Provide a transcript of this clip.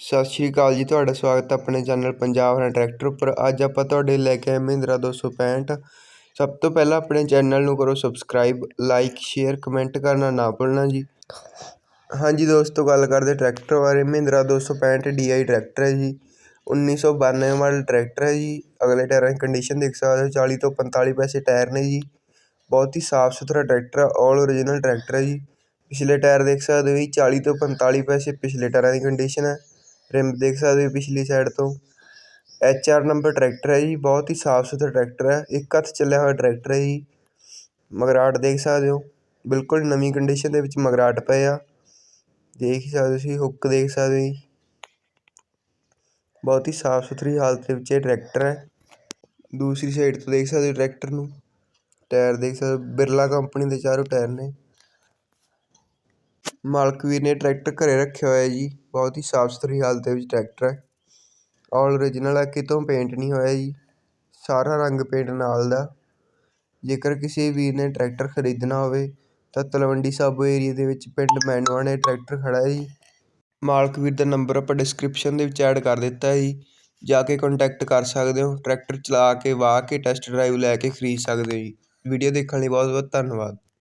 ਸਤਿ ਸ਼੍ਰੀ ਅਕਾਲ ਜੀ, ਤੁਹਾਡਾ ਸਵਾਗਤ ਹੈ ਆਪਣੇ ਚੈਨਲ ਪੰਜਾਬ ਹਰਿਆਣਾ ਟਰੈਕਟਰ ਉੱਪਰ। ਅੱਜ ਆਪਾਂ ਤੁਹਾਡੇ ਲੈ ਕੇ ਆਏ ਮਹਿੰਦਰਾ 265 ਸਭ ਤੋਂ ਪਹਿਲਾਂ ਆਪਣੇ ਚੈਨਲ ਨੂੰ ਕਰੋ ਸਬਸਕ੍ਰਾਈਬ, ਲਾਈਕ, ਸ਼ੇਅਰ, ਕਮੈਂਟ ਕਰਨਾ ਨਾ ਭੁੱਲਣਾ ਜੀ। ਹਾਂਜੀ ਦੋਸਤੋ, ਗੱਲ ਕਰਦੇ ਟਰੈਕਟਰ ਬਾਰੇ। ਮਹਿੰਦਰਾ 265 DI ਟਰੈਕਟਰ ਹੈ ਜੀ। 1992 ਮਾਡਲ ਟਰੈਕਟਰ ਹੈ ਜੀ। ਅਗਲੇ ਟਾਇਰਾਂ ਦੀ ਕੰਡੀਸ਼ਨ ਦੇਖ ਸਕਦੇ ਹੋ 40 ਤੋਂ 45 ਪੈਸੇ ਟਾਇਰ ਨੇ ਜੀ। ਬਹੁਤ ਹੀ ਸਾਫ਼ ਸੁਥਰਾ ਟਰੈਕਟਰ ਹੈ ਆਲ ਓਰੀਜਨਲ ਟਰੈਕਟਰ ਹੈ ਜੀ। ਪਿਛਲੇ ਟਾਇਰ ਦੇਖ ਸਕਦੇ ਹੋ ਜੀ 40 ਤੋਂ 45 ਪੈਸੇ ਪਿਛਲੇ ਟਾਇਰਾਂ ਦੀ ਕੰਡੀਸ਼ਨ ਹੈ। ਰਿਮ ਦੇਖ ਸਕਦੇ ਹੋ ਪਿਛਲੀ ਸਾਈਡ ਤੋਂ। ਐਚ ਆਰ ਨੰਬਰ ਟਰੈਕਟਰ ਹੈ ਜੀ, ਬਹੁਤ ਹੀ ਸਾਫ਼ ਸੁਥਰਾ ਟਰੈਕਟਰ ਹੈ, ਇੱਕ ਹੱਥ ਚੱਲਿਆ ਹੋਇਆ ਟਰੈਕਟਰ ਹੈ ਜੀ। ਮਗਰਾਟ ਦੇਖ ਸਕਦੇ ਹੋ, ਬਿਲਕੁਲ ਨਵੀਂ ਕੰਡੀਸ਼ਨ ਦੇ ਵਿੱਚ ਮਗਰਾਟ ਪਏ ਆ। ਦੇਖ ਹੀ ਸਕਦੇ ਤੁਸੀਂ ਹੁੱਕ ਦੇਖ ਸਕਦੇ ਹੋ ਜੀ। ਬਹੁਤ ਹੀ ਸਾਫ਼ ਸੁਥਰੀ ਹਾਲਤ ਦੇ ਵਿੱਚ ਇਹ ਟਰੈਕਟਰ ਹੈ। ਦੂਸਰੀ ਸਾਈਡ ਤੋਂ ਦੇਖ ਸਕਦੇ ਹੋ ਟਰੈਕਟਰ ਨੂੰ। ਟਾਇਰ ਦੇਖ ਸਕਦੇ ਹੋ, ਬਿਰਲਾ ਕੰਪਨੀ ਦੇ ਚਾਰੋਂ ਟਾਇਰ ਨੇ। ਮਾਲਕ ਵੀਰ ਨੇ ਟਰੈਕਟਰ ਘਰੇ ਰੱਖਿਆ ਹੋਇਆ ਜੀ। ਬਹੁਤ ਹੀ ਸਾਫ਼ ਸੁਥਰੀ ਹਾਲਤ ਦੇ ਵਿੱਚ ਟਰੈਕਟਰ ਹੈ। ਔਲ ਓਰੀਜਨਲ ਹੈ, ਕਿਤੋਂ ਪੇਂਟ ਨਹੀਂ ਹੋਇਆ ਜੀ। ਸਾਰਾ ਰੰਗ ਪੇਂਟ ਨਾਲ ਦਾ। ਜੇਕਰ ਕਿਸੇ ਵੀਰ ਨੇ ਟਰੈਕਟਰ ਖਰੀਦਣਾ ਹੋਵੇ, ਤਾਂ ਤਲਵੰਡੀ ਸਾਬੋ ਏਰੀਆ ਦੇ ਵਿੱਚ ਪਿੰਡ ਮੈਨਵਾਨੇ ਟਰੈਕਟਰ ਖੜਾ ਹੈ ਜੀ। ਮਾਲਕ ਵੀਰ ਦਾ ਨੰਬਰ ਆਪਾਂ ਡਿਸਕ੍ਰਿਪਸ਼ਨ ਦੇ ਵਿੱਚ ਐਡ ਕਰ ਦਿੱਤਾ ਹੈ ਜੀ। ਜਾ ਕੇ ਕੰਟੈਕਟ ਕਰ ਸਕਦੇ ਹੋ। ਟਰੈਕਟਰ ਚਲਾ ਕੇ, ਵਾਹ ਕੇ ਟੈਸਟ ਡਰਾਈਵ ਲੈ ਕੇ ਖਰੀਦ ਸਕਦੇ ਹੋ ਜੀ। ਵੀਡੀਓ ਦੇਖਣ ਲਈ ਬਹੁਤ ਬਹੁਤ ਧੰਨਵਾਦ।